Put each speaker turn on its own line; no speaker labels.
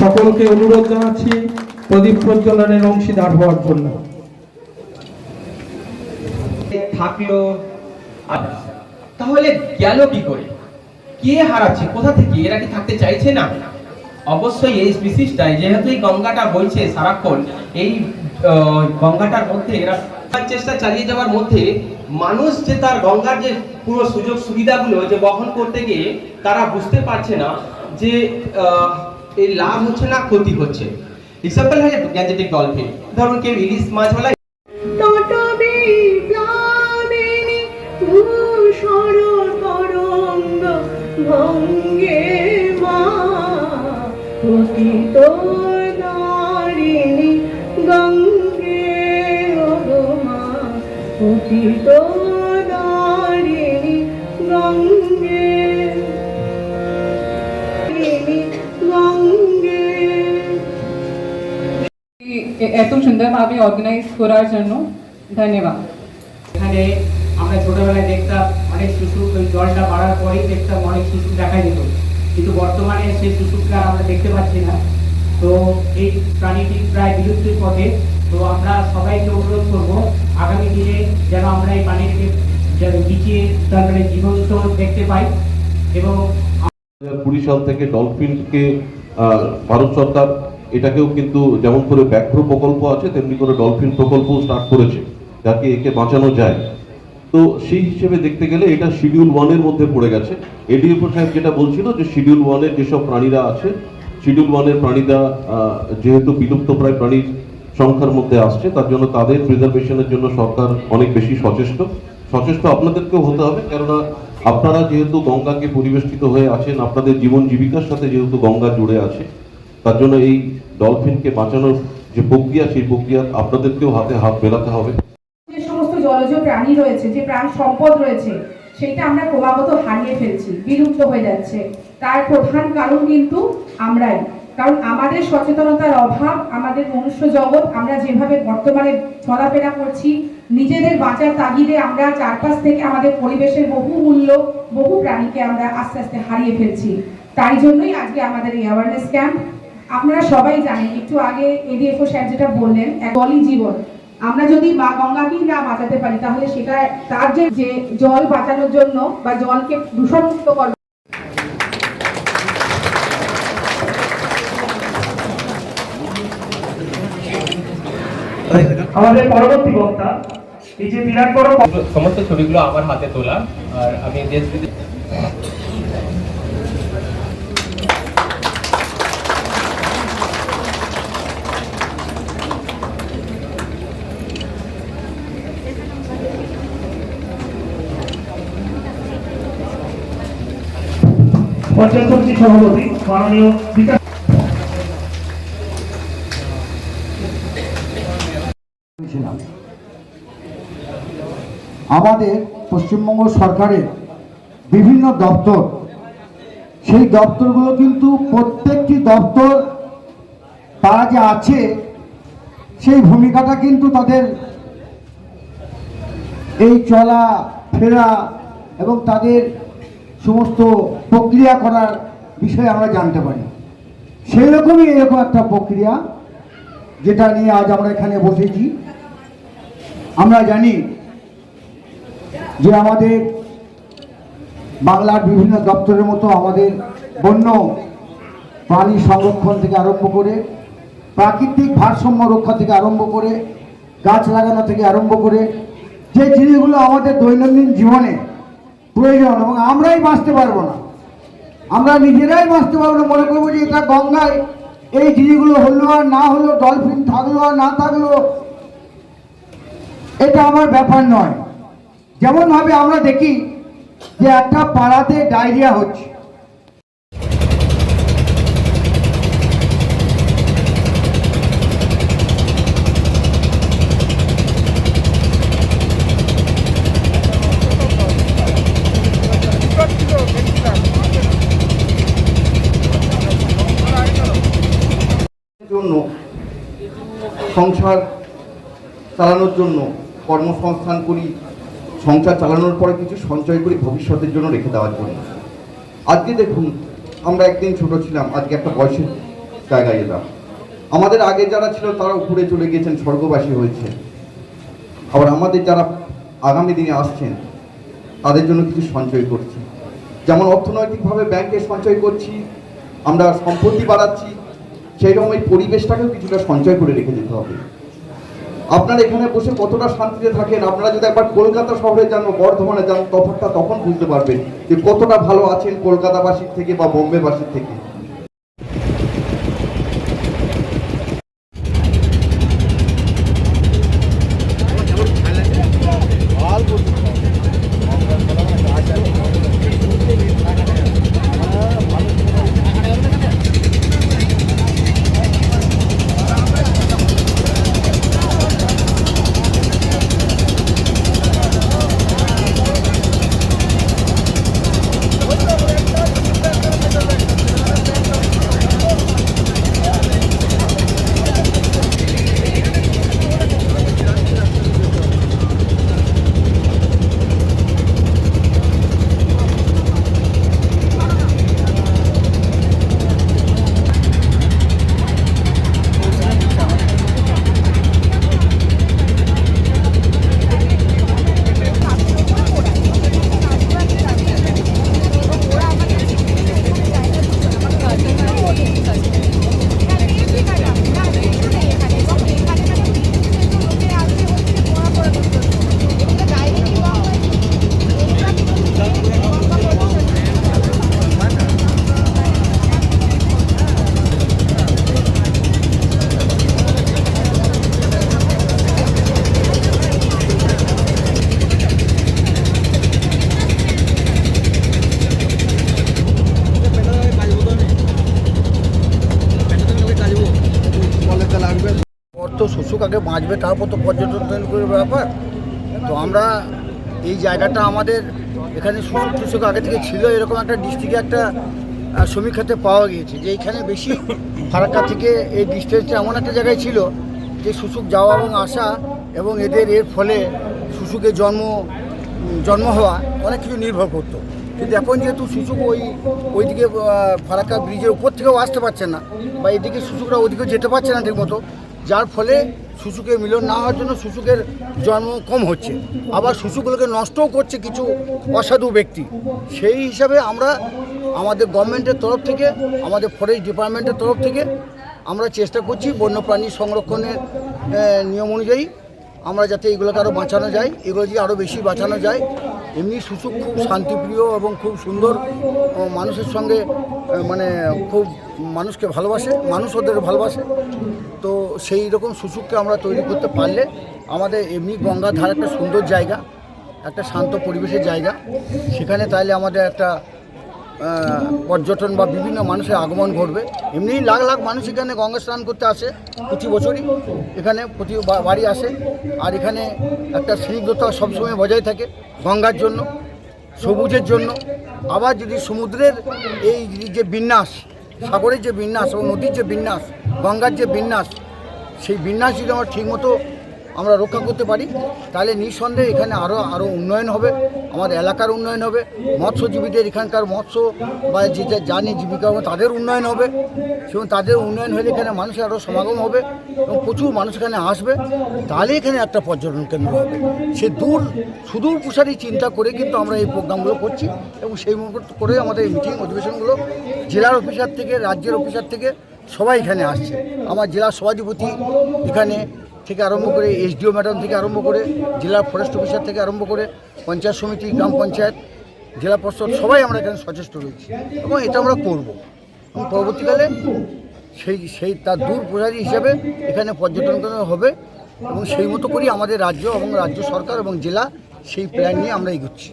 সকলকে অনুরোধ জানাচ্ছি প্রদীপ প্রজ্বলনের অংশীদার হওয়ার জন্য।
থাকল তাহলে গেল কি করে? কে হারাচ্ছে? কোথা থেকে? এরা কি থাকতে চাইছে না? অবশ্যই এই স্পিসিসটাই যেহেতু এই গঙ্গাটা বইছে সারাক্ষণ, এই গঙ্গাটার মধ্যে এরা চেষ্টা চালিয়ে যাওয়ার মধ্যে মানুষ যে তার গঙ্গার যে পুরো সুযোগ সুবিধাগুলো যে বহন করতে গিয়ে তারা বুঝতে পারছে না যে এই লাভ হচ্ছে না ক্ষতি হচ্ছে। এক্সাম্পল হয় গ্যাজেটিক ডলফিন ধরুন কেউ ইলিশ
প্লাবিনী, ধূসর ভঙ্গে মা পতিত নারিণী পতিত নারিণী গঙ্গে
এত সুন্দরভাবে অর্গানাইজ করার জন্য ধন্যবাদ।
এখানে আমরা ছোটবেলায় দেখতাম অনেক শুশু ওই জলটা বাড়ার পরেই দেখতাম অনেক শুশু দেখা যেত। কিন্তু বর্তমানে সেই শুশুটা আমরা দেখতে পাচ্ছি না। তো এই প্রাণীটি প্রায় বিলুপ্তির পথে। তো আমরা সবাইকে অনুরোধ করব আগামী দিনে যেন আমরা এই প্রাণীটিকে যেন বিচিয়ে তারপরে জীবন্ত দেখতে পাই এবং
কুড়ি সাল থেকে ডলফিনকে ভারত সরকার এটাকেও কিন্তু যেমন করে ব্যাঘ্র প্রকল্প আছে, তেমনি করে ডলফিন প্রকল্প স্টার্ট করেছে যাকে একে বাঁচানো যায়। তো সেই হিসেবে দেখতে গেলে এটা শিডিউল ওয়ানের মধ্যে পড়ে গেছে। এডিএফও সাহেব যেটা বলছিল যে শিডিউল ওয়ানের যেসব প্রাণীরা আছে শিডিউল ওয়ানের প্রাণীরা যেহেতু বিলুপ্ত প্রায় প্রাণীর সংখ্যার মধ্যে আসছে, তার জন্য তাদের প্রিজার্ভেশনের জন্য সরকার অনেক বেশি সচেষ্ট। সচেষ্ট আপনাদেরকেও হতে হবে, কেননা আপনারা যেহেতু গঙ্গাকে পরিবেষ্টিত হয়ে আছেন, আপনাদের জীবন জীবিকার সাথে যেহেতু গঙ্গা জুড়ে আছে, তার জন্য এই ডলফিনকে বাঁচানোর যে প্রক্রিয়া, সেই প্রক্রিয়া আপনাদেরকেও হাতে হাত মেলাতে হবে।
যে সমস্ত জলজ প্রাণী রয়েছে, যে প্রাণ সম্পদ রয়েছে সেটা আমরা ক্রমাগত হারিয়ে ফেলছি, বিলুপ্ত হয়ে যাচ্ছে। তার প্রধান কারণ কিন্তু আমরাই। কারণ আমাদের সচেতনতার অভাব আমাদের মনুষ্য জগৎ, আমরা যেভাবে বর্তমানে চলাফেরা করছি, নিজেদের বাঁচার তাগিদে আমরা চারপাশ থেকে আমাদের পরিবেশের বহু মূল্য, বহু প্রাণীকে আমরা আস্তে আস্তে হারিয়ে ফেলছি। তাই জন্যই আজকে আমাদের এই অ্যাওয়ারনেস ক্যাম্প আপনারা সবাই জানেন, একটু আগে এডিএফও স্যার যেটা বললেন জলই জীবন। আমরা যদি মা গঙ্গাকেই না বাঁচাতে পারি, তাহলে সেটা তার যে জল বাঁচানোর জন্য বা জলকে দূষণমুক্ত করার
আমাদের পরবর্তী বক্তা এই যে বিরাট বড়
সমস্ত ছবিগুলো আমার হাতে তোলা আর আমি দেশ বিদেশ
সভাপতি মাননীয় বিকাশ
আমাদের পশ্চিমবঙ্গ সরকারের বিভিন্ন দপ্তর, সেই দপ্তরগুলো কিন্তু প্রত্যেকটি দপ্তর তারা যে আছে, সেই ভূমিকাটা কিন্তু তাদের এই চলা, ফেরা এবং তাদের সমস্ত প্রক্রিয়া করার বিষয়ে আমরা জানতে পারি। সেই রকমই এরকম একটা প্রক্রিয়া যেটা নিয়ে আজ আমরা এখানে বসেছি। আমরা জানি যে আমাদের বাংলার বিভিন্ন দপ্তরের মতো আমাদের বন্য প্রাণী সংরক্ষণ থেকে আরম্ভ করে প্রাকৃতিক ভারসাম্য রক্ষা থেকে আরম্ভ করে গাছ লাগানো থেকে আরম্ভ করে যে জিনিসগুলো আমাদের দৈনন্দিন জীবনে প্রয়োজন এবং আমরাই বাঁচতে পারব না, আমরা নিজেরাই বাঁচতে পারব না মনে করব যে এটা গঙ্গায় এই জিনিসগুলো হলো আর না হলো ডলফিন থাকল আর না থাকল, এটা আমার ব্যাপার নয়। যেমন ভাবে আমরা দেখি যে একটা পাড়াতে ডায়রিয়া হচ্ছে। সংসার চালানোর জন্য কর্মসংস্থান করি
সংসার চালানোর পরে কিছু সঞ্চয় করি ভবিষ্যতের জন্য রেখে দেওয়ার জন্য। আজকে দেখুন, আমরা একদিন ছোট ছিলাম, আজকে একটা বয়সের জায়গায় এলাম। আমাদের আগে যারা ছিল তারা উপরে চলে গিয়েছেন, স্বর্গবাসী হয়েছে। আবার আমাদের যারা আগামী দিনে আসছেন, তাদের জন্য কিছু সঞ্চয় করছি। যেমন অর্থনৈতিকভাবে ব্যাংকে সঞ্চয় করছি, আমরা সম্পত্তি বাড়াচ্ছি সেই রকম এই পরিবেশটাকেও কিছুটা সঞ্চয় করে রেখে যেতে হবে। আপনারা এখানে বসে কতটা শান্তিতে থাকেন? আপনারা যদি একবার কলকাতা শহরে যান বর্ধমানে যান, তফাৎটা তখন বুঝতে পারবেন যে কতটা ভালো আছেন কলকাতাবাসীর থেকে বা বোম্বেবাসীর থেকে।
তো শুশুক আগে বাঁচবে, তারপর তো পর্যটন কেন্দ্রের ব্যাপার। তো আমরা এই জায়গাটা আমাদের এখানে শুশুক আগে থেকে ছিল, এরকম একটা ডিস্ট্রিক্টে একটা সমীক্ষাতে পাওয়া গিয়েছে, যে এইখানে বেশি ফারাক্কা থেকে এই ডিস্টেন্সটা এমন একটা জায়গায় ছিল যে শুশুক যাওয়া এবং আসা এবং এদের এর ফলে শুশুকের জন্ম জন্ম হওয়া অনেক কিছু নির্ভর করতো। কিন্তু এখন যেহেতু শুশুক ওই, ওইদিকে ফারাক্কা ব্রিজের উপর থেকেও আসতে পারছে না বা এদিকে শুশুকরা ওদিকে যেতে পারছে না ঠিক মতো যার ফলে শুশুকের মিলন না হওয়ার জন্য শুশুকের জন্ম কম হচ্ছে। আবার শুশুগুলোকে নষ্টও করছে কিছু অসাধু ব্যক্তি। সেই হিসাবে আমরা আমাদের গভর্নমেন্টের তরফ থেকে, আমাদের ফরেস্ট ডিপার্টমেন্টের তরফ থেকে আমরা চেষ্টা করছি বন্যপ্রাণী সংরক্ষণের নিয়ম অনুযায়ী আমরা যাতে এগুলোকে আরও বাঁচানো যায়, এগুলো যদি আরও বেশি বাঁচানো যায়। এমনি শুশুক খুব শান্তিপ্রিয় এবং খুব সুন্দর মানুষের সঙ্গে মানে খুব মানুষকে ভালোবাসে, মানুষ ওদের ভালোবাসে। তো সেই রকম শুশুককে আমরা তৈরি করতে পারলে আমাদের এমনি গঙ্গার ধার একটা সুন্দর জায়গা, একটা শান্ত পরিবেশের জায়গা। সেখানে তাইলে আমাদের একটা পর্যটন বা বিভিন্ন মানুষের আগমন ঘটবে। এমনিই লাখ লাখ মানুষ এখানে গঙ্গা স্নান করতে আসে প্রতি বছরই। এখানে প্রতি বাড়ি আসে। আর এখানে একটা স্নিগ্ধতা সবসময় বজায় থাকে গঙ্গার জন্য, সবুজের জন্য। আবার যদি সমুদ্রের এই যে বিন্যাস সাগরের যে বিন্যাস ও নদীর যে বিন্যাস, গঙ্গার যে বিন্যাস, সেই বিন্যাস যদি আমরা ঠিকমতো আমরা রক্ষা করতে পারি, তাহলে নিঃসন্দেহে এখানে আরও আরও উন্নয়ন হবে, আমাদের এলাকার উন্নয়ন হবে, মৎস্যজীবীদের এখানকার মৎস্য বা যে যা জানি জীবিকা তাদের উন্নয়ন হবে, এবং তাদের উন্নয়ন হলে এখানে মানুষের আরও সমাগম হবে, এবং প্রচুর মানুষ এখানে আসবে, তাহলে এখানে একটা পর্যটন কেন্দ্র হবে। সে দূর, সুদূর প্রসারী চিন্তা করে কিন্তু আমরা এই প্রোগ্রামগুলো করছি, এবং সেই মতো করে আমাদের মিটিং অধিবেশনগুলো জেলার অফিসার থেকে, রাজ্যের অফিসার থেকে সবাই এখানে আসছে। আমার জেলার সভাধিপতি এখানে থেকে আরম্ভ করে এসডিও ম্যাডাম থেকে আরম্ভ করে জেলা ফরেস্ট অফিসার থেকে আরম্ভ করে পঞ্চায়েত সমিতি, গ্রাম পঞ্চায়েত, জেলা পরিষদ, সবাই আমরা এখানে সচেষ্ট রয়েছি। এবং এটা আমরা করব। এবং পরবর্তীকালে সেই সেই তার দূর প্রসারী হিসাবে এখানে পর্যটন কেন্দ্র হবে এবং সেই মতো করেই আমাদের রাজ্য এবং রাজ্য সরকার এবং জেলা সেই প্ল্যান নিয়ে আমরা এগোচ্ছি।